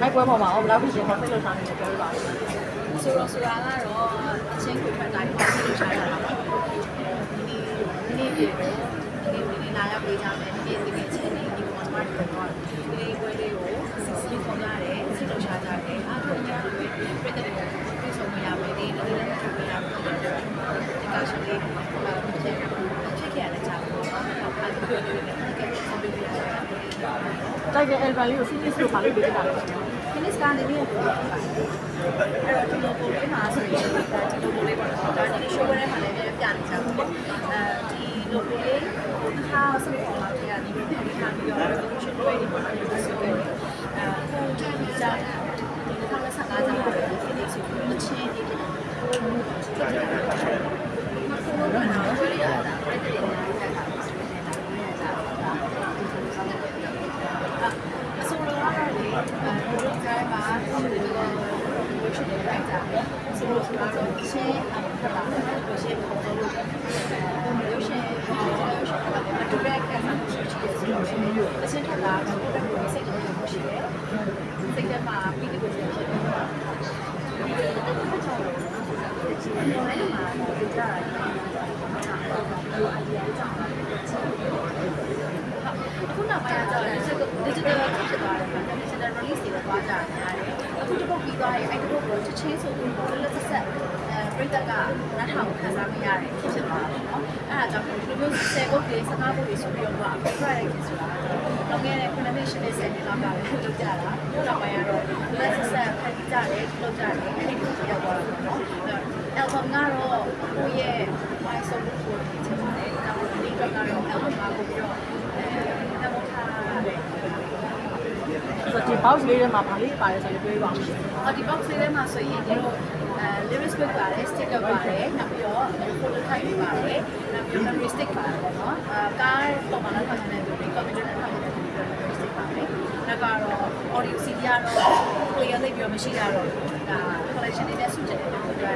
မိုက်ပွဲပေါ်မှာဘယ်လောက်ဖြစ်ရှင်ဆက်လို့ထားနေလဲပြောပြပါဦးဆိုတော့ဆိုတာကတော့အချင်းကိုဖတ်တိုင်းပေါ့လို့ရှာတာပါဒီနေ့ဒီနေ့ဒီနေ့လာရောက်ပေးကြမယ်ဒီနေ့ဒီနေ့ချင်းနေဒီပေါ်မှာတော့ဒီနေ့ပွဲလေးကိုစစ်စစ်ခေါ်ကြတယ်စစ်လို့ရှာကြတယ်အားလုံးညတွေပြည်တဲ့တွေကိုပြေဆုံးမရမယ်ဒီနေ့လည်းထုတ်ပြရမယ်ဒီကရှိလေးဖြစ်ဖြစ်ခဲ့ရတဲ့ကြောင့်ပေါ့အားလုံးတွေလည်းကဲဆက်ပြီးပြရတာ တိုက်တဲ့ album လေးကို finish လုပ်ပါလို့ပြောတာလေ finish ကနေပြီးတော့အဲ့တော့ဒီလိုပုံလေးမှာဆိုရင်ဒီလိုပုံလေးပေါ့နော်ဒါဒီ show ထဲမှာလည်းပြပြနေကြတယ်ပေါ့အဲဒီလိုပုံလေးခါစမေပေါ်လာပြရတယ်ဒီလိုခါပြီးတော့ revolution တွေဒီမှာဆိုတော့အဲခုချမ်းကြတာဒီခါလက်ဆက်ကားကြတာ finish ကိုမချင်းဒီဖြစ်တယ်မခုတော့ဝယ်ရတာပြည့်တယ်အစိုးရကလည်းဒီလို တိုင်းမှာဒီလိုလို့ရှိနေလိုက်တာဆိုတော့ဆိုတော့ချင်းအောင်ဖတ်တာလို့ရှိရင်ပုံစံလို့လို့ရှိရင်လို့ရှိရင်အတူတူကမှရှိရှိဆိုတော့အချင်းထက်တာကိုတက်ကိုစိတ်လို့ရှိတယ်စိတ်ထဲမှာပြီးဒီကိုရှိတယ်ဒီမှာဒီကြအခုနောက်ပိုင်းကျတော့ digital ဖြစ်သွားတယ်။ digital release တွေတော့ကြရတယ်။အခုတစ် ပုတ်ပြီးသွားရင်အဲ့ဒီပုတ်ကိုချက်ချင်းဆိုပြီးတော့လက်ဆက်အဲပြိတ္တကနားထောင်ခံစားမရတယ်ဖြစ်ဖြစ်သွားတယ်နော်။အဲ့ဒါကြောင့်ဒီလိုမျိုး10ပုတ်တွေ15ပုတ်တွေဆိုပြီးတော့က project ဆိုတာတော့ငယ်တဲ့ animation တွေဆက်နေတော့ကလည်းလုပ်ကြတာ။နောက်ပိုင်းကတော့လက်ဆက်ဖတ်ကြတယ်လုပ်ကြတယ်အဲ့ဒီကိုရောက်သွားတာပေါ့နော်။ album ကတော့ကိုယ့်ရဲ့ my song ကိုချင်ပါတယ်။နောက်ဒီတော့ကတော့ album မှာကိုပြီးတော့အဲနမောထားတယ် ဆိုတော့ဒီ box လေးထဲမှာဗာလေးပါတယ်ဆိုတော့ပြောပြပါဦးရှင်အော်ဒီ box လေးထဲမှာဆိုရင်တို့အဲ lyrics book ပါတယ် sticker ပါတယ်နောက်ပြီးတော့ photo type တွေပါတယ်နောက်ပြီး memory stick ပါတယ်ပေါ့နော်အဲကားပေါ်မှာလောက်ထားတဲ့သူတွေ computer နဲ့ထောက်တဲ့သူတွေ memory stick ပါတယ်နောက်ကတော့ audio CD ကတော့ကိုရသိပြီးတော့မရှိတာတော့ဒါ collection လေးနဲ့စုချက်တယ်လို့ပြော